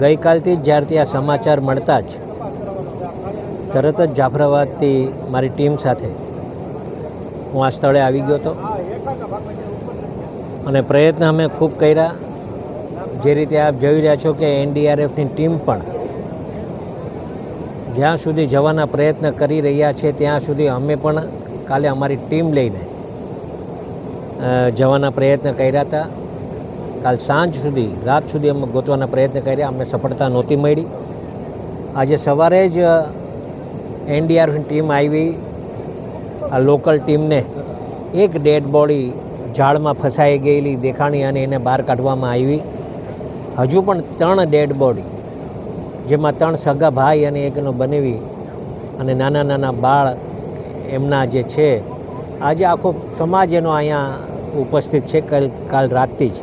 ગઈકાલથી જ જ્યારથી આ સમાચાર મળતા જ તરત જ જાફરાબાદથી મારી ટીમ સાથે હું આ સ્થળે આવી ગયો હતો. અને પ્રયત્ન અમે ખૂબ કર્યા. જે રીતે આપ જોઈ રહ્યા છો કે એનડીઆરએફની ટીમ પણ જ્યાં સુધી જવાના પ્રયત્ન કરી રહ્યા છે, ત્યાં સુધી અમે પણ કાલે અમારી ટીમ લઈને જવાના પ્રયત્ન કર્યા હતા. કાલ સાંજ સુધી, રાત સુધી અમે ગોતવાના પ્રયત્ન કર્યા. અમને સફળતા નહોતી મળી. આજે સવારે જ એનડીઆરએફની ટીમ આવી. આ લોકલ ટીમને એક ડેડ બોડી ઝાડમાં ફસાઈ ગયેલી દેખાણી અને એને બહાર કાઢવામાં આવી. હજુ પણ ત્રણ ડેડ બોડી, જેમાં ત્રણ સગા ભાઈ અને એકનો બનેવી અને નાના નાના બાળ એમના જે છે. આજે આખો સમાજ એનો અહીંયા ઉપસ્થિત છે કાલ રાતથી જ.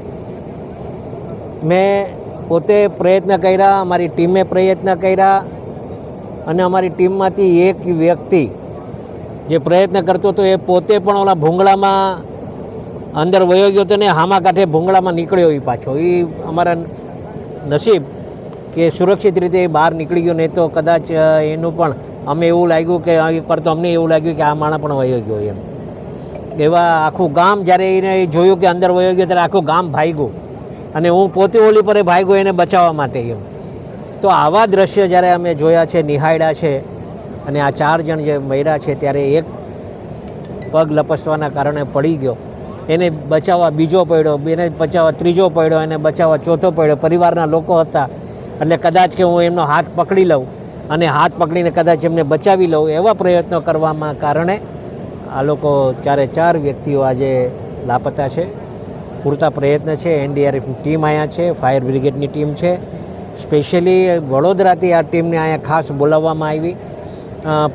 મેં પોતે પ્રયત્ન કર્યા, અમારી ટીમે પ્રયત્ન કર્યા અને અમારી ટીમમાંથી એક વ્યક્તિ જે પ્રયત્ન કરતો હતો એ પોતે પણ ઓલા ભૂંગળામાં અંદર વયો ગયો હતો ને હામા કાંઠે ભૂંગળામાં નીકળ્યો એ પાછો. એ અમારા નસીબ કે સુરક્ષિત રીતે એ બહાર નીકળી ગયો, નહીં તો કદાચ એનું પણ અમે એવું લાગ્યું કે આ તો અમને એવું લાગ્યું કે આ માણસ પણ વયો ગયો એમ. એવા આખું ગામ જ્યારે એને જોયું કે અંદર વયો ગયો ત્યારે આખું ગામ ભાગ્યું. અને હું પોતે ઓલી પર ભાગ્યો એને બચાવવા માટે એમ તો આવા દ્રશ્ય જ્યારે અમે જોયા છે, નિહાળ્યા છે, અને આ ચાર જણ જે મર્યા છે, ત્યારે એક પગ લપસવાના કારણે પડી ગયો. એને બચાવવા બીજો પડ્યો, એને બચાવવા ત્રીજો પડ્યો, એને બચાવવા ચોથો પડ્યો. પરિવારના લોકો હતા. એટલે કદાચ કે હું એમનો હાથ પકડી લઉં અને હાથ પકડીને કદાચ એમને બચાવી લઉં એવા પ્રયત્નો કરવામાં કારણે આ લોકો ચારે ચાર વ્યક્તિઓ આજે લાપતા છે. પૂરતા પ્રયત્ન છે. એનડીઆરએફની ટીમ અહીંયા છે. ફાયર બ્રિગેડની ટીમ છે. સ્પેશિયલી વડોદરાથી આ ટીમને અહીંયા ખાસ બોલાવવામાં આવી.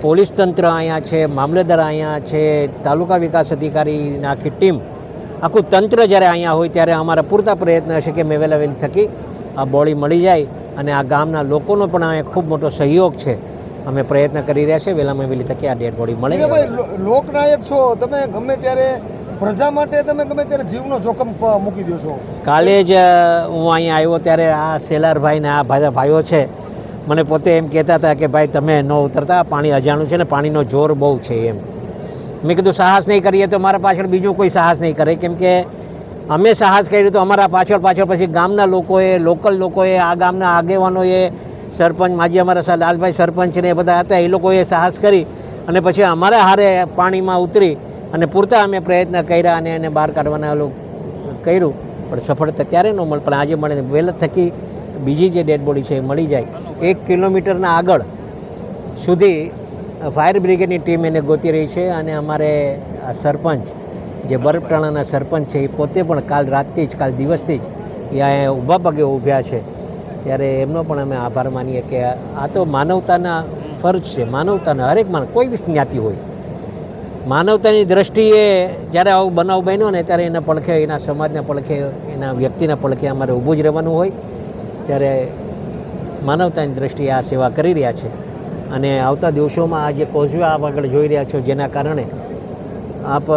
પોલીસ તંત્ર અહીંયા છે મામલતદાર અહીંયા છે તાલુકા વિકાસ અધિકારીની આખી ટીમ. આખું તંત્ર જ્યારે અહીંયા હોય ત્યારે અમારા પૂરતા પ્રયત્ન હશે કે મેં વહેલા વહેલી થકી આ બોડી મળી જાય અને આ ગામના લોકોનો પણ અહીંયા ખૂબ મોટો સહયોગ છે. અમે પ્રયત્ન કરી રહ્યા છે વહેલામાં વહેલી તકે આ ડેડ બોડી મળે લોકનાયક છો. તમે ગમે ત્યારે પ્રજા માટે તમે ગમે ત્યારે જીવનો જોખમ મૂકી દો છો. કાલે જ હું અહીંયા આવ્યો ત્યારે આ શેલારભાઈ ને આ ભાઈઓ છે, મને પોતે એમ કહેતા હતા કે, ભાઈ, તમે ન ઉતરતા, પાણી અજાણું છે ને, પાણીનો જોર બહુ છે એમ. મેં કીધું, સાહસ નહીં કરીએ તો મારા પાછળ બીજું કોઈ સાહસ નહીં કરે. કેમ કે અમે સાહસ કર્યું તો અમારા પાછળ પાછળ પછી ગામના લોકોએ, લોકલ લોકોએ, આ ગામના આગેવાનોએ, સરપંચ, માજી અમારા લાલભાઈ સરપંચ ને એ બધા હતા, એ લોકોએ સાહસ કરી અને પછી અમારા હારે પાણીમાં ઉતરી અને પૂરતા અમે પ્રયત્ન કર્યા અને એને બહાર કાઢવાના ઓલું કર્યું. પણ સફળતા ત્યારે ન મળે. પણ આજે મળે વહેલા થકી બીજી જે ડેડ બોડી છે એ મળી જાય. એક કિલોમીટરના આગળ સુધી ફાયર બ્રિગેડની ટીમ એને ગોતી રહી છે અને અમારે આ સરપંચ, જે બરફટાણાના સરપંચ છે, એ પોતે પણ કાલ રાતથી જ, કાલ દિવસથી જ એ અહીંયા ઊભા પગે ઊભ્યા છે. ત્યારે એમનો પણ અમે આભાર માનીએ કે આ તો માનવતાના ફરજ છે. માનવતાના હરેક માનવ કોઈ બી જ્ઞાતિ હોય માનવતાની દ્રષ્ટિએ જ્યારે આવો બનાવ બન્યો ને ત્યારે એના પડખે, એના સમાજના પડખે, એના વ્યક્તિના પડખે અમારે ઊભું જ રહેવાનું હોય. ત્યારે માનવતાની દ્રષ્ટિએ આ સેવા કરી રહ્યા છે. અને આવતા દિવસોમાં આ જે કોઝવે આપ આગળ જોઈ રહ્યા છો જેના કારણે આપ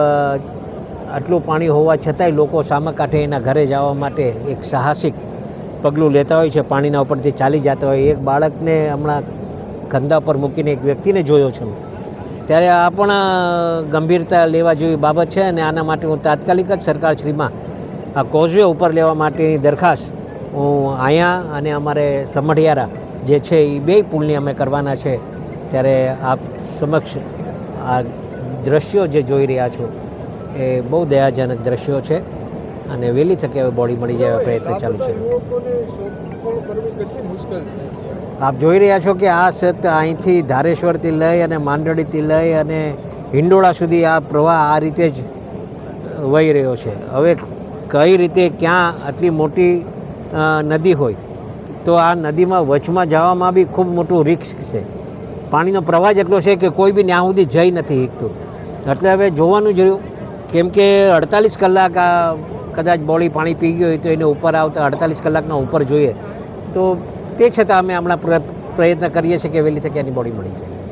આટલું પાણી હોવા છતાંય લોકો સામા કાંઠે એના ઘરે જવા માટે એક સાહસિક પગલું લેતા હોય છે. પાણીના ઉપરથી ચાલી જતા હોય. એક બાળકને હમણાં કંધા પર મૂકીને એક વ્યક્તિને જોયો છું. ત્યારે આ પણ ગંભીરતા લેવા જેવી બાબત છે અને આના માટે હું તાત્કાલિક જ સરકારશ્રીમાં આ કોઝવે ઉપર લેવા માટેની દરખાસ્ત હું અહીંયા અને અમારે સમઢિયારા જે છે એ બે પુલની અમે કરવાના છે. ત્યારે આપ સમક્ષ આ દ્રશ્યો જે જોઈ રહ્યા છો એ બહુ દયાજનક દ્રશ્યો છે. અને વહેલી તકે હવે બોડી મળી જાય પ્રયત્ન ચાલુ છે. આપ જોઈ રહ્યા છો કે આ સત અહીંથી ધારેશ્વરથી લઈ અને માંડળીથી લઈ અને હિંડોળા સુધી આ પ્રવાહ આ રીતે જ વહી રહ્યો છે. હવે કઈ રીતે ક્યાં આટલી મોટી નદી હોય તો આ નદીમાં વચમાં જવામાં બી ખૂબ મોટું રિસ્ક છે. પાણીનો પ્રવાહ જ એટલો છે કે કોઈ બી ત્યાં સુધી જઈ નથી શકતું. એટલે હવે જોવાનું જોયું કેમ કે અડતાલીસ કલાક આ કદાચ બોડી પાણી પી ગયું હોય તો એને ઉપર આવતા અડતાલીસ કલાકના ઉપર જોઈએ. તો તે છતાં અમે હમણાં પ્ર- પ્રયત્ન કરીએ છીએ કે વહેલી તકે એની બોડી મળી જાય.